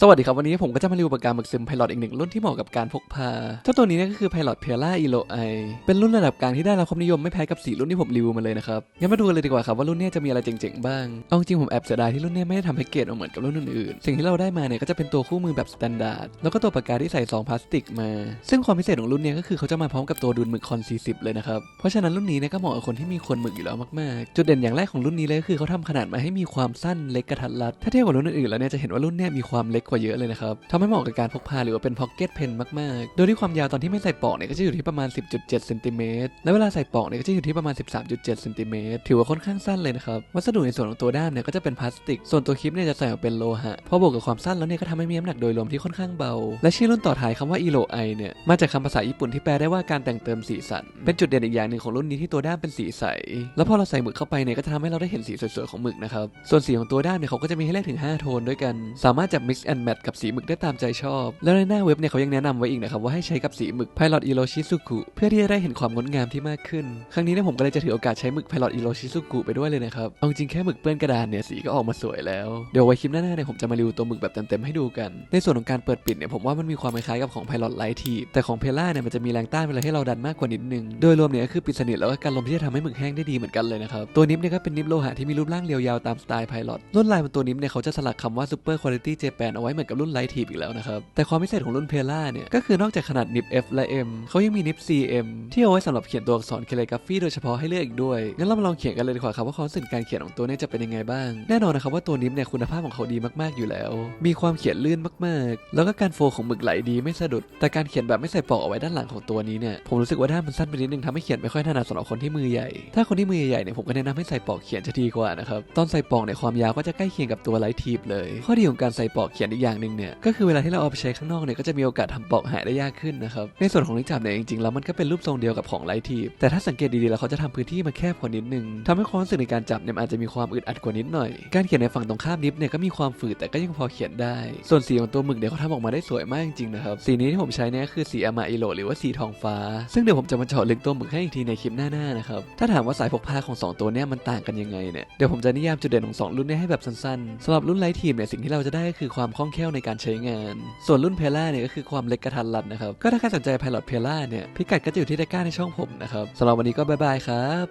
สวัสดีครับ วันนี้ผมก็จะมารีวิวปากกาหมึกซึมไพลอตอีกหนึ่งรุ่นที่เหมาะกับการพกพาเจ้าตัวนี้นก็คือไพลอตเพียร่าอีโลไอเป็นรุ่นระดับกลางที่ได้รับความนิยมไม่แพ้กับสีรุ่นที่ผมรีวิวมาเลยนะครับงั้นมาดูกันเลยดีกว่าครับว่ารุ่นนี้จะมีอะไรเจ๋งๆบ้างเอาจริงผมแอบเสียดายที่รุ่นนี้ไม่ได้ทำแพ็กเกจออกเหมือนกับรุ่นอื่นๆสิ่งที่เราได้มาเนี่ยก็จะเป็นตัวคู่มือแบบสแตนดาร์ดแล้วก็ตัวปากกาที่ใส่ซองพลาสติกมา ซึ่งความพิเศษของรุ่นนี้ก็คือเขาจะมาพร้อมกับตัวดูดหมึกคอน40เลยนะครับเพราะฉะนั้นรุ่นนี้เนี่ยก็เหมาะกับคนที่มีคนหมึกอยู่แล้วมากๆจุดเด่นอย่างแรกของรุ่นนี้เลยก็คือเขาทำขนาดมาให้มีความสั้นเล็กกระทัดรัดถ้าเทียบกับรุ่นอื่นๆแล้วเนี่ยจะเห็นว่ารุ่นนี้มีความเล็กกว่าเยอะเลยนะครับทำให้เหมาะกับการพกพาหรือว่าเป็นพ็อกเก็ตเพนมากๆ โดยที่ความยาวตอนที่ไม่ใส่ปลอกเนี่ยก็จะอยู่ที่ประมาณ 10.7เซนติเมตรและเวลาใส่ปลอกเนี่ยก็จะอยู่ที่ประมาณ 13.7เซนติเมตรถือว่าค่อนข้างสั้นเลยนะครับ วัสดุในส่วนของตัวด้ามเนี่ยก็จะเป็นพลาสติก ส่วนตัวคลิปเนี่ยจะใส่ออกเป็นโลหะ พอบวกกับความสั้นแล้วเนี่ยก็ทำให้มีน้ำหนักโดยรวมที่ค่อนข้างเบา และชื่อรุ่นต่อท้ายคำว่าอีโลไอเนี่ย มาจากคำภาษาญี่ปุ่นที่แปลได้ว่าการแต่งเติมสีสัน เป็นจุดเด่นอีกอย่างหนึ่งของรุ่นนี้ที่ตัวด้ามเป็นสีใส แล้วพอเราใส่หมึกเข้าไปเนี่ยก็จะทำให้เราได้เห็นสีสวยๆของหมึกนะครับ ส่วนสีของตัวด้ามเนี่ยเขาก็จะมีให้เลือกถึง 5 โทนด้วยกัน สามารถจับ mix and match กับสีหมึกได้ตามใจชอบ แล้วในหน้าเว็บเนี่ยเขายังแนะนำไว้อีกนะครับว่าให้ใช้กับสีหมึก Pilot Iro Shizuku เพื่อที่จะได้เห็นความงดงามที่มากขึ้น ครั้งนี้เนี่ยผมก็เลยจะถือโอกาสใช้หมึก Pilot Iro Shizuku ไปด้วยเลยนะครับ เอาจริงแค่หมึกเปื้อนกระดานเนี่ยสีก็ออกมาสวยแล้ว เดี๋ยวไว้คลิปหน้าๆเนี่ยผมจะมารีวิวตัวหมึกแบบเต็มๆให้ดูกัน ในส่วนของการเปิดปิดเนี่ยผมว่ามันมีความคล้ายๆกับของ Pilot Light t แต่ของ Pella เนี่ยมันจะมีแรงต้านเวลาให้เราดันมากกว่านิดนึง โดยรวมเนี่ยก็คือปิดสนิทแล้วก็การลมที่จะทำให้หมึกแห้งได้ดีเหมือนกันเลยนะครับ ตัวนิปเนี่ยก็เป็นนิปโลหะที่มีรูปร่างเรียวยาวตามสไตล์ Pilot ลวดลายบนตัวนิปเนี่ยเขาจะสลักคำว่า Super Quality Japan เอาไว้ไว้เหมือนกับรุ่น Light t อีกแล้วนะครับ แต่ความพิเศษของรุ่น p e l a เนี่ย ก็คือนอกจากขนาดนิป F และ M เขายังมีนิป CM ที่เอาไว้สำหรับเขียนตัวอักษร calligraphy โดยเฉพาะให้เลือกอีกด้วย งั้นเรามาลองเขียนกันเลยดีกว่าครับว่าความรู้สึกการเขียนของตัวนี้จะเป็นยังไงบ้าง แน่นอนนะครับว่าตัวนิปเนี่ยคุณภาพของเขาดีมากๆอยู่แล้ว มีความเขียนลื่นมากๆ แล้วก็การโฟของหมึกไหลดีไม่สะดุด แต่การเขียนแบบไม่ใส่ปลอกเอาไว้ด้านหลังของตัวนี้เนี่ย ผมรู้สึกว่าด้ามมันสั้นไปนิดนึงทำให้เขียนไม่ค่อยถนัดสำหรับคนที่มือใหญ่ ถ้าคนที่มือใหญ่เนี่ยผมก็แนะนำให้ใส่ปอกเขียนจะดีกว่านะครับ ตอนใส่ปอกเนี่ยความยาวก็จะใกล้เคียงกับตัวไลท์ทีบเลย ข้อดีของการใส่ปอกเขียนอีกอย่างหนึ่งเนี่ยก็คือเวลาที่เราเอาไปใช้ข้างนอกเนี่ยก็จะมีโอกาสทำปอกหายได้ยากขึ้นนะครับในส่วนของลิ้นจับเนี่ยจริงๆแล้วมันก็เป็นรูปทรงเดียวกับของไลท์ทีบแต่ถ้าสังเกตดีๆแล้วเขาจะทำพื้นที่มาแคบกว่านิดนึงทำให้ความรู้สึกในการจับเนี่ยอาจจะมีความอึดอัดกว่านิดหน่อย การเขียนในฝั่งตรงข้ามนิฟเนี่ยก็มีความฝืดแต่ก็ยังพอเขียนได้ ส่วนสีของตัวหมึกเนี่ยเขาทำออกมาได้สวยมากจริงๆนะครับสีนี้ที่ผมใช้เนี่ยคือสีอามาอิโรหรือว่าสีทองฟ้า ซึ่งเดี๋ยวผมจะมาเจาะลึกตัวหมึกให้อีกทีในคลิปหน้าๆนะครับถ้าถามว่าสายพกพาของสองตัวเนี่ยมันต่างกันยังไงเนี่ยเดี๋ยวผมจะนิยามจุดเด่นของสองรุ่นนี้ให้แบบสั้นๆสำหรับรุ่นไลท์ทีมเนี่ยสิ่งที่เราจะได้ก็คือความคล่องแคล่วในการใช้งาน ส่วนรุ่นเพล่าเนี่ยก็คือความเล็กกระทันรัดนะครับ ก็ถ้าใครสนใจ Pilot เพล่าเนี่ยพิกัดก็จะอยู่ที่ตะกร้าในช่องผมนะครับสำหรับวันนี้ก็บ๊ายบายครับ